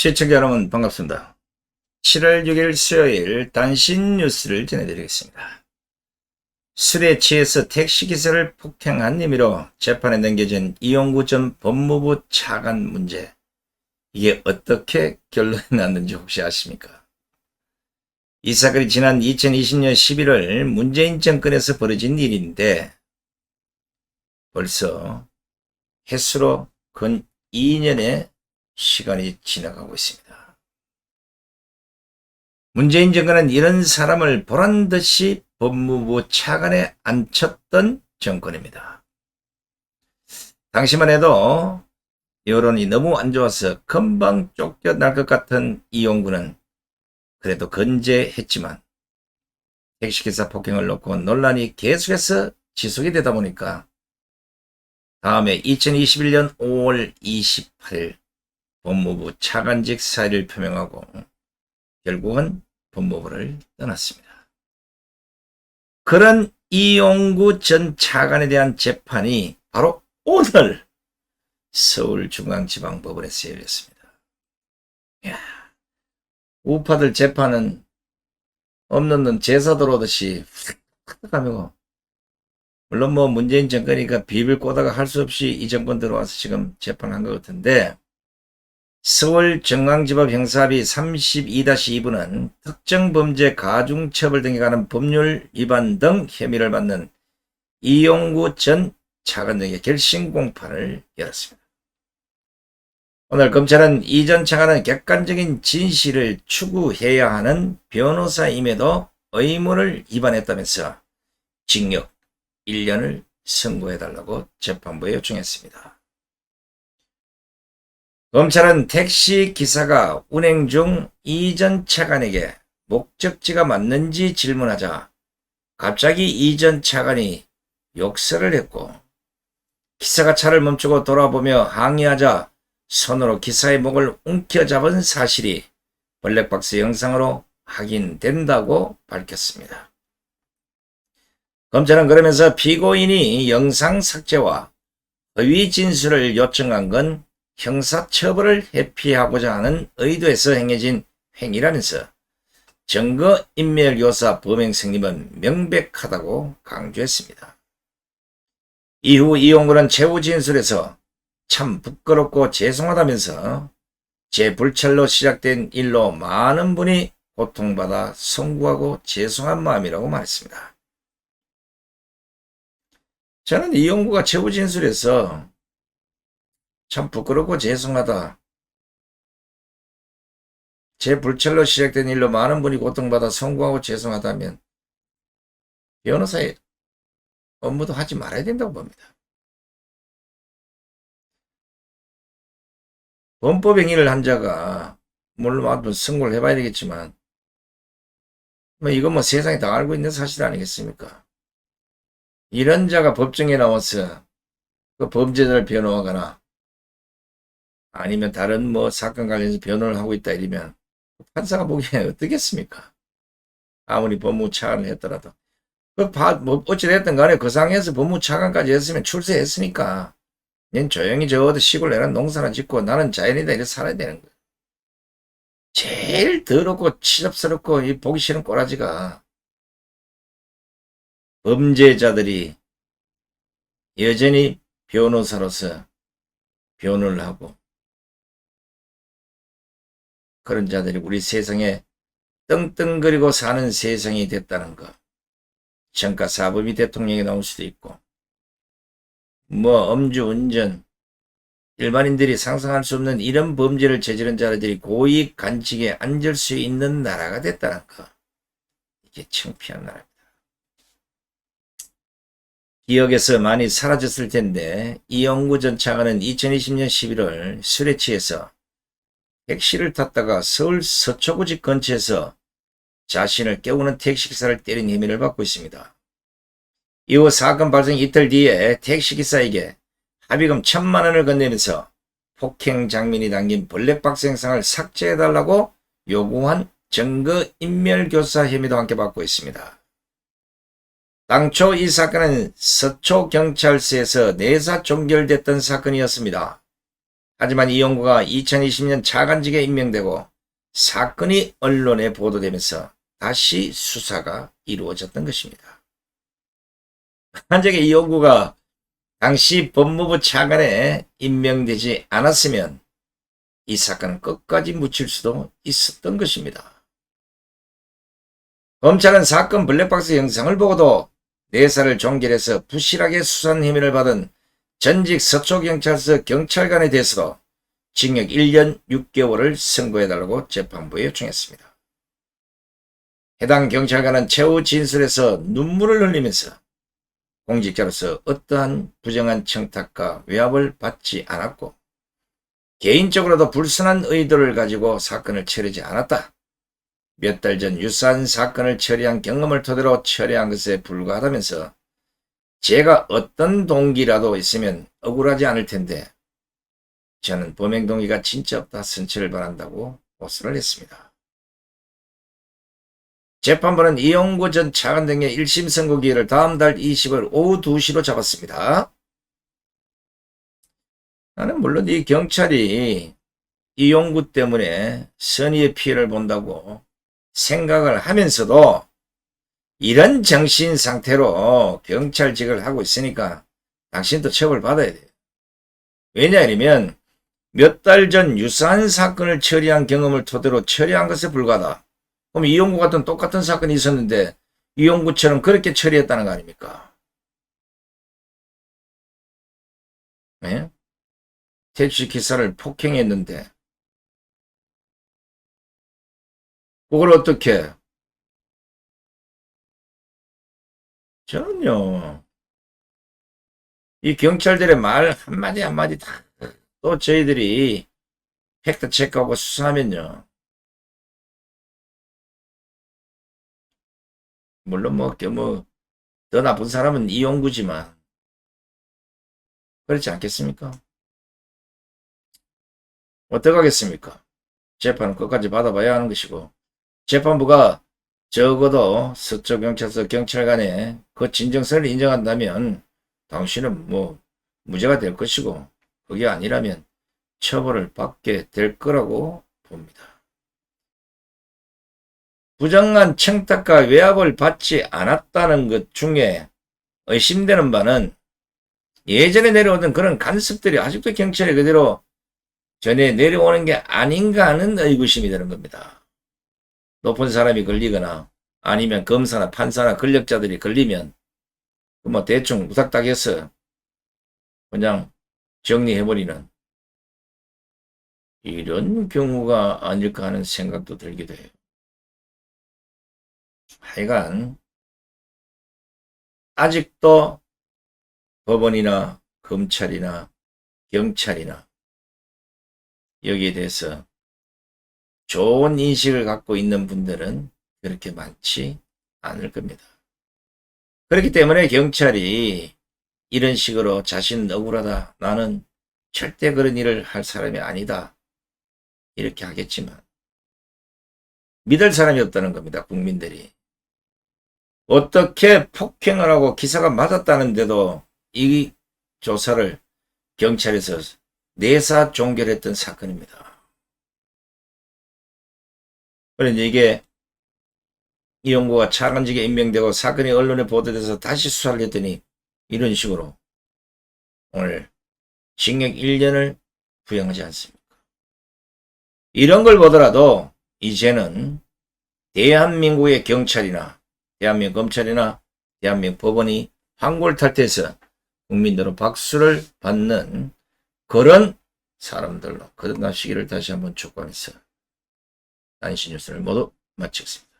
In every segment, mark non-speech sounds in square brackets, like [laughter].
시청자 여러분 반갑습니다. 7월 6일 수요일 단신 뉴스를 전해드리겠습니다. 술에 취해서 택시기사를 폭행한 혐의로 재판에 넘겨진 이용구 전 법무부 차관 문제. 이게 어떻게 결론이 났는지 혹시 아십니까? 이 사건이 지난 2020년 11월 문재인 정권에서 벌어진 일인데 벌써 해수로 근 2년의 시간이 지나가고 있습니다. 문재인 정권은 이런 사람을 보란 듯이 법무부 차관에 앉혔던 정권입니다. 당시만 해도 여론이 너무 안 좋아서 금방 쫓겨날 것 같은 이용구는 그래도 건재했지만 택시기사 폭행을 놓고 논란이 계속해서 지속이 되다 보니까 다음에 2021년 5월 28일 법무부 차관직 사의를 표명하고 결국은 법무부를 떠났습니다. 그런 이용구 전 차관에 대한 재판이 바로 오늘 서울중앙지방법원에서 열렸습니다. 이야, 우파들 재판은 없는 놈 제사 들어오듯이 훅 가면 물론 뭐 문재인 정권이니까 비빌 꼬다가 할 수 없이 이 정권 들어와서 지금 재판한 것 같은데 서울중앙지법 형사합의 32-2부는 특정 범죄 가중처벌 등에 관한 법률 위반 등 혐의를 받는 이용구 전 차관 등의 결심 공판을 열었습니다. 오늘 검찰은 이 전 차관은 객관적인 진실을 추구해야 하는 변호사임에도 의무를 위반했다면서 징역 1년을 선고해달라고 재판부에 요청했습니다. 검찰은 택시 기사가 운행 중 이전 차관에게 목적지가 맞는지 질문하자 갑자기 이전 차관이 욕설을 했고 기사가 차를 멈추고 돌아보며 항의하자 손으로 기사의 목을 움켜잡은 사실이 블랙박스 영상으로 확인된다고 밝혔습니다. 검찰은 그러면서 피고인이 영상 삭제와 허위 진술을 요청한 건 형사처벌을 회피하고자 하는 의도에서 행해진 행위라면서 증거인멸교사 범행 성립은 명백하다고 강조했습니다. 이후 이용구는 최후 진술에서 참 부끄럽고 죄송하다면서 제 불찰로 시작된 일로 많은 분이 고통받아 송구하고 죄송한 마음이라고 말했습니다. 저는 이용구가 최후 진술에서 참 부끄럽고 죄송하다. 제 불찰로 시작된 일로 많은 분이 고통받아 송구하고 죄송하다면 변호사의 업무도 하지 말아야 된다고 봅니다. 범법 행위를 한 자가 물론 한번 선고를 해봐야 되겠지만 뭐 이건 뭐 세상이 다 알고 있는 사실 아니겠습니까? 이런 자가 법정에 나와서 그 범죄자를 변호하거나 아니면 다른 뭐 사건 관련해서 변호를 하고 있다 이러면 판사가 보기에 [laughs] 어떻겠습니까? 아무리 법무 차관을 했더라도 그 바, 뭐 어찌됐든 간에 그 상에서 법무 차관까지 했으면 출세했으니까 얜 조용히 저어도 시골 내는 농사나 짓고 나는 자연이다 이렇게 살아야 되는 거야. 제일 더럽고 치접스럽고 이 보기 싫은 꼬라지가 범죄자들이 여전히 변호사로서 변호를 하고 그런 자들이 우리 세상에 떵떵거리고 사는 세상이 됐다는 것. 정가 사법이 대통령이 나올 수도 있고 뭐 음주운전 일반인들이 상상할 수 없는 이런 범죄를 저지른 자들이 고위 간직에 앉을 수 있는 나라가 됐다는 것. 이게 창피한 나라입니다. 기억에서 많이 사라졌을 텐데 이영구 전 차관은 2020년 11월 술에 취해서 택시를 탔다가 서울 서초구직 근처에서 자신을 깨우는 택시기사를 때린 혐의를 받고 있습니다. 이후 사건 발생 이틀 뒤에 택시기사에게 합의금 천만 원을 건네면서 폭행 장면이 담긴 블랙박스 영상을 삭제해달라고 요구한 증거인멸교사 혐의도 함께 받고 있습니다. 당초 이 사건은 서초경찰서에서 내사 종결됐던 사건이었습니다. 하지만 이용구가 2020년 차관직에 임명되고 사건이 언론에 보도되면서 다시 수사가 이루어졌던 것입니다. 만약에 이용구가 당시 법무부 차관에 임명되지 않았으면 이 사건은 끝까지 묻힐 수도 있었던 것입니다. 검찰은 사건 블랙박스 영상을 보고도 내사를 종결해서 부실하게 수산 혐의를 받은 전직 서초경찰서 경찰관에 대해서도 징역 1년 6개월을 선고해달라고 재판부에 요청했습니다. 해당 경찰관은 최후 진술에서 눈물을 흘리면서 공직자로서 어떠한 부정한 청탁과 외압을 받지 않았고 개인적으로도 불순한 의도를 가지고 사건을 처리하지 않았다. 몇 달 전 유사한 사건을 처리한 경험을 토대로 처리한 것에 불과하다면서 제가 어떤 동기라도 있으면 억울하지 않을 텐데 저는 범행 동기가 진짜 없다 선처를 바란다고 호소를 했습니다. 재판부는 이용구 전 차관 등의 1심 선고 기일을 다음 달 20일 오후 2시로 잡았습니다. 나는 물론 이 경찰이 이용구 때문에 선의의 피해를 본다고 생각을 하면서도 이런 정신 상태로 경찰직을 하고 있으니까 당신도 처벌받아야 돼요. 왜냐하면 몇 달 전 유사한 사건을 처리한 경험을 토대로 처리한 것에 불과하다. 그럼 이용구 같은 똑같은 사건이 있었는데 이용구처럼 그렇게 처리했다는 거 아닙니까? 예? 택시 기사를 폭행했는데 그걸 어떻게 저는요 이 경찰들의 말 한마디 한마디 다 또 저희들이 팩트 체크하고 수사하면요 물론 뭐, 뭐, 더 나쁜 사람은 이용구지만, 그렇지 않겠습니까? 어떡하겠습니까? 재판은 끝까지 받아봐야 하는 것이고, 재판부가 적어도 서초 경찰서 경찰관의 그 진정성을 인정한다면, 당신은 뭐, 무죄가 될 것이고, 그게 아니라면 처벌을 받게 될 거라고 봅니다. 부정한 청탁과 외압을 받지 않았다는 것 중에 의심되는 바는 예전에 내려오던 그런 간섭들이 아직도 경찰에 그대로 전에 내려오는 게 아닌가 하는 의구심이 드는 겁니다. 높은 사람이 걸리거나 아니면 검사나 판사나 권력자들이 걸리면 뭐 대충 무닥닥해서 그냥 정리해버리는 이런 경우가 아닐까 하는 생각도 들기도 해요. 하여간 아직도 법원이나 검찰이나 경찰이나 여기에 대해서 좋은 인식을 갖고 있는 분들은 그렇게 많지 않을 겁니다. 그렇기 때문에 경찰이 이런 식으로 자신은 억울하다. 나는 절대 그런 일을 할 사람이 아니다. 이렇게 하겠지만 믿을 사람이 없다는 겁니다. 국민들이. 어떻게 폭행을 하고 기사가 맞았다는데도 이 조사를 경찰에서 내사 종결했던 사건입니다. 그런데 이게 이용구가 차관직에 임명되고 사건이 언론에 보도돼서 다시 수사를 했더니 이런 식으로 오늘 징역 1년을 부영하지 않습니까? 이런 걸 보더라도 이제는 대한민국의 경찰이나 대한민국 검찰이나 대한민국 법원이 황골탈퇴해서 국민들은 박수를 받는 그런 사람들로 거듭나시기를 다시 한번 축복하면서 단신 뉴스를 모두 마치겠습니다.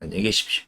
안녕히 계십시오.